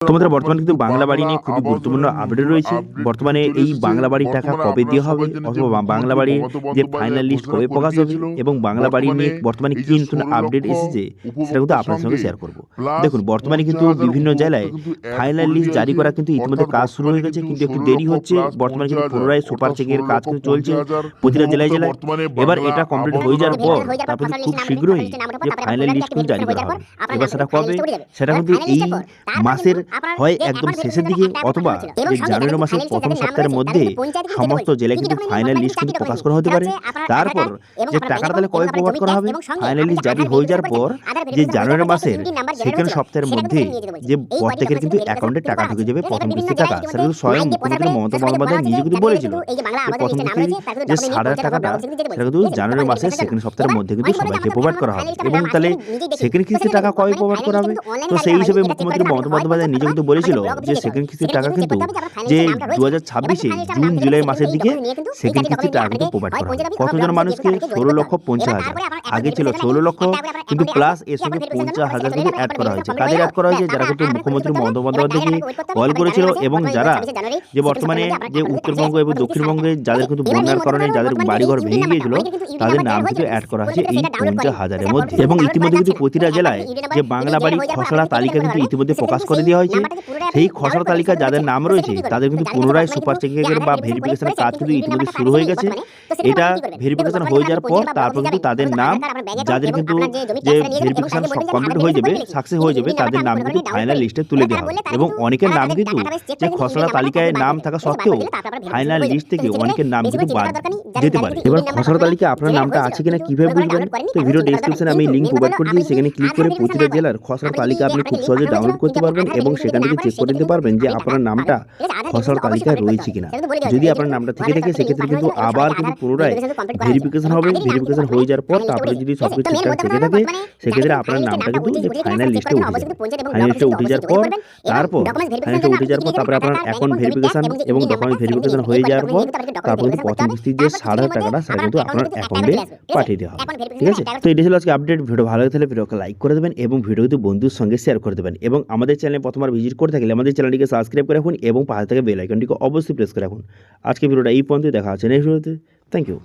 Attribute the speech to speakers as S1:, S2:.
S1: তোমাদের বর্তমানে কিন্তু বাংলা বাড়ি নিয়ে খুবই গুরুত্বপূর্ণ আপডেট রয়েছে। বর্তমানে এই বাংলা বাড়ির টাকা কবে দেওয়া হবে অথবা বাংলা বাড়ির যে ফাইনাল লিস্ট কবে প্রকাশ হবে এবং বাংলা বাড়ি নিয়ে বর্তমানে কি নতুন আপডেট এসেছে, সেটা কিন্তু আপনার সঙ্গে শেয়ার করব। দেখুন, বর্তমানে কিন্তু বিভিন্ন জেলায় ফাইনাল লিস্ট জারি করা কিন্তু ইতিমধ্যে কাজ শুরু হয়ে গেছে, কিন্তু একটু দেরি হচ্ছে। বর্তমানে কিন্তু পুনরায় সুপার চেকের কাজ কিন্তু চলছে প্রতিটা জেলায় জেলায়। এবার এটা কমপ্লিট হয়ে যাওয়ার পর তারপরে খুব শীঘ্রই যে ফাইনাল লিস্ট কিন্তু জারি করা হবে। এবার সেটা কবে? সেটা কিন্তু এই মাসের হয় একদম শেষের দিকে অথবা জানুয়ারি মাসের প্রথম সপ্তাহের মধ্যে সমস্ত জেলায় কিন্তু ফাইনাল লিস্ট কিন্তু প্রকাশ করা হতে পারে। তারপর যে টাকাটা তাহলে কবে প্রভাব করা হবে ফাইনাল লিস্ট জারি হয়ে যাওয়ার পর যে জানুয়ারি মাসের সেকেন্ড সপ্তাহের মধ্যে যে প্রত্যেকের কিন্তু অ্যাকাউন্টে টাকা ঢুকে যাবে প্রথম কিস্তির টাকা সেটা কিন্তু স্বয়ং মুখ্যমন্ত্রী মমতা বন্দ্যোপাধ্যায় নিজে কিন্তু বলেছিল। প্রথম কিস্তির যে সাড়ে টাকাটা সেটা কিন্তু জানুয়ারি মাসের সেকেন্ড সপ্তাহের মধ্যে কিন্তু সবাইকে প্রোভাইড করা হবে এবং তাহলে সেকেন্ড কিস্তির টাকা কবে প্রোভাইড করা হবে তো সেই হিসেবে মুখ্যমন্ত্রী মমতা বন্দ্যোপাধ্যায় নিজে কিন্তু বলেছিল যে সেকেন্ড কিস্তির টাকা কিন্তু যে দু হাজার ছাব্বিশে জুন জুলাই মাসের দিকে সেকেন্ড কিস্তির টাকা কিন্তু প্রোভাইড করা কতজন মানুষকে ষোলো লক্ষ পঞ্চাশ হাজার? আগে ছিল ষোলো লক্ষ কিন্তু প্লাস এর সঙ্গে পঞ্চাশ হাজার কিন্তু অ্যাড করা হয়েছে কাদের অ্যাড করা হয়েছে যারা কিন্তু মুখ্যমন্ত্রী মমতা বন্দ্যোপাধ্যায়কে কল করেছিল এবং যারা যে বর্তমানে যে উত্তরবঙ্গ এবং দক্ষিণবঙ্গে যাদের কিন্তু বন্যার কারণে যাদের বাড়িঘর ভেঙে গিয়েছিল তাদের নাম কিন্তু অ্যাড করা হয়েছে এই পঞ্চাশ হাজারের মধ্যে এবং ইতিমধ্যে কিন্তু প্রতিটা জেলায় যে বাংলা বাড়ি খসড়া তালিকা কিন্তু ইতিমধ্যে প্রকাশ করে দেওয়া হয়েছে সেই খসড়া তালিকা যাদের নাম রয়েছে তাদের কিন্তু পুনরায় সুপার চেকিংয়ের বা ভেরিফিকেশনের কাজ কিন্তু ইতিমধ্যে শুরু হয়ে গেছে এটা ভেরিফিকেশন হয়ে যাওয়ার পর তারপর কিন্তু তাদের নাম যাদের কিন্তু যে ভেরিফিকেশন সব কমপ্লিট হয়ে যাবে সাকসেস হয়ে যাবে তাদের নাম কিন্তু ফাইনাল লিস্টে তুলে দেওয়া হবে এবং অনেকের নাম কিন্তু যে খসড়া তালিকায় নাম থাকা সত্ত্বেও ফাইনাল লিস্ট থেকে অনেকের নাম কিন্তু বাদ যেতে পারে। এবার খসড়া তালিকা আপনার নামটা আছে কিনা কীভাবে বুঝবেন? তো ভিডিও ডেসক্রিপশনে আমি লিঙ্ক প্রোভাইড করে দিই সেখানে ক্লিক করে প্রতিটা জেলার খসড়া তালিকা আপনি খুব সহজে ডাউনলোড করতে পারবেন এবং সেখান থেকে চেক করে নিতে পারবেন যে আপনার নামটা খসড়া তালিকায় রয়েছে কিনা। যদি আপনার নামটা থেকে থাকে সেক্ষেত্রে কিন্তু আবার কিন্তু পুনরায় ভেরিফিকেশন হবে ভেরিফিকেশন হয়ে যাওয়ার পর তারপরে যদি সব কিছু ঠিকঠাক থেকে থাকে সেক্ষেত্রে আপনার নামটা কিন্তু ফাইনাল লিস্টে উঠে যাবে ফাইনাল লিস্টে উঠে যাওয়ার পর তারপর ফাইনাল লিস্টে উঠে যাওয়ার পর তারপরে আপনার অ্যাকাউন্ট ভেরিফিকেশন এবং ডকুমেন্ট ভেরিফিকেশন হয়ে যাওয়ার পর তারপর কিন্তু প্রথম কিস্তির যে সাড়ে হাজার টাকাটা সেটা কিন্তু আপনার অ্যাকাউন্টে পাঠিয়ে দেওয়া হবে। ঠিক আছে? তো এটা ছিল আজকে আপডেট ভিডিও ভালো লাগে তাহলে ভিডিওকে লাইক করে দেবেন এবং ভিডিও কিন্তু বন্ধুর সঙ্গে শেয়ার করে দেবেন। এবং আমাদের চ্যানেলে প্রথমবার ভিজিট করে থাকলে আমাদের চ্যানেলটিকে সাবস্ক্রাইব করে রাখুন এবং পাশে থেকে বেল আইকনটিকে অবশ্যই প্রেস করে রাখুন। আজকে ভিডিওটা এই পর্যন্তই দেখা আছে নেক্সট ভিডিওতে। Thank you